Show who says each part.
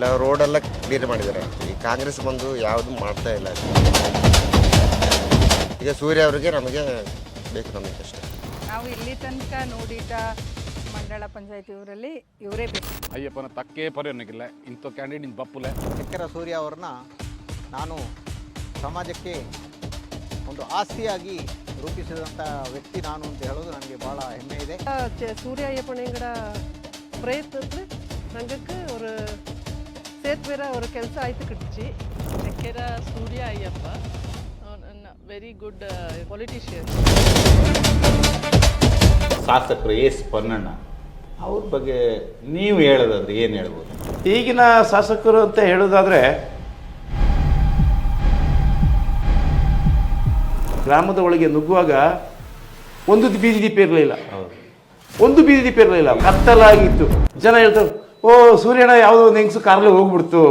Speaker 1: ಎಲ್ಲ ರೋಡೆಲ್ಲ ಕ್ಲಿಯರ್ ಮಾಡಿದ್ದಾರೆ. ಈ ಕಾಂಗ್ರೆಸ್ ಬಂದು ಯಾವುದು ಮಾಡ್ತಾ ಇಲ್ಲ. ಈಗ ಸೂರ್ಯ ಅವರಿಗೆ ನಮಗೆ ಬೇಕು ನಮಗೆ ಅಷ್ಟೇ.
Speaker 2: ನಾವು ಇಲ್ಲಿ ತನಕ ನೋಡಿದ ಮಂಡಳ ಪಂಚಾಯತಿ ಇವರಲ್ಲಿ ಇವರೇ ಬೇಕು.
Speaker 3: ಅಯ್ಯಪ್ಪನ ತಕ್ಕೇ ಪರಿಗಣಿಲ್ಲ ಇಂಥ ಕ್ಯಾಂಡಿಡೇಟ್ ಬಪ್ಪುಲೆ.
Speaker 4: ಚಕ್ಕರ ಸೂರ್ಯ ಅವ್ರನ್ನ ನಾನು ಸಮಾಜಕ್ಕೆ ಒಂದು ಆಸ್ತಿಯಾಗಿ ರೂಪಿಸಿದಂಥ ವ್ಯಕ್ತಿ ನಾನು ಅಂತ ಹೇಳೋದು ನನಗೆ ಭಾಳ ಹೆಮ್ಮೆ ಇದೆ.
Speaker 5: ಸೂರ್ಯ ಅಯ್ಯಪ್ಪನ ಪ್ರಯತ್ನಕ್ಕೆ ನಂಗಕ್ಕೆ ಅವರು ಸೇತುವೆರ ಅವರ ಕೆಲಸ ಆಯ್ತು ಕಟ್ಚಿ
Speaker 6: ಚಕ್ಕೆರ Surya Ayyappa. Very good politician
Speaker 7: ಶಾಸಕರು ಎಸ್ ಪೊನ್ನಣ್ಣ ಅವ್ರ ಬಗ್ಗೆ ನೀವು ಹೇಳೋದಾದ್ರೆ ಏನು ಹೇಳ್ಬೋದು?
Speaker 8: ಈಗಿನ ಶಾಸಕರು ಅಂತ ಹೇಳೋದಾದರೆ ಗ್ರಾಮದ ಒಳಗೆ ನುಗ್ಗುವಾಗ ಒಂದು ಬೀದಿ ದೀಪ ಇರಲಿಲ್ಲ ಒಂದು ಬೀದಿ ದೀಪ ಇರಲಿಲ್ಲ. ಕತ್ತಲಾಗಿತ್ತು. ಜನ ಹೇಳ್ತಾರೆ ಓ ಸೂರ್ಯನ ಯಾವುದೋ ಒಂದು ಹೆಂಗಸು ಕಾರಲ್ಲಿ ಹೋಗ್ಬಿಡ್ತು.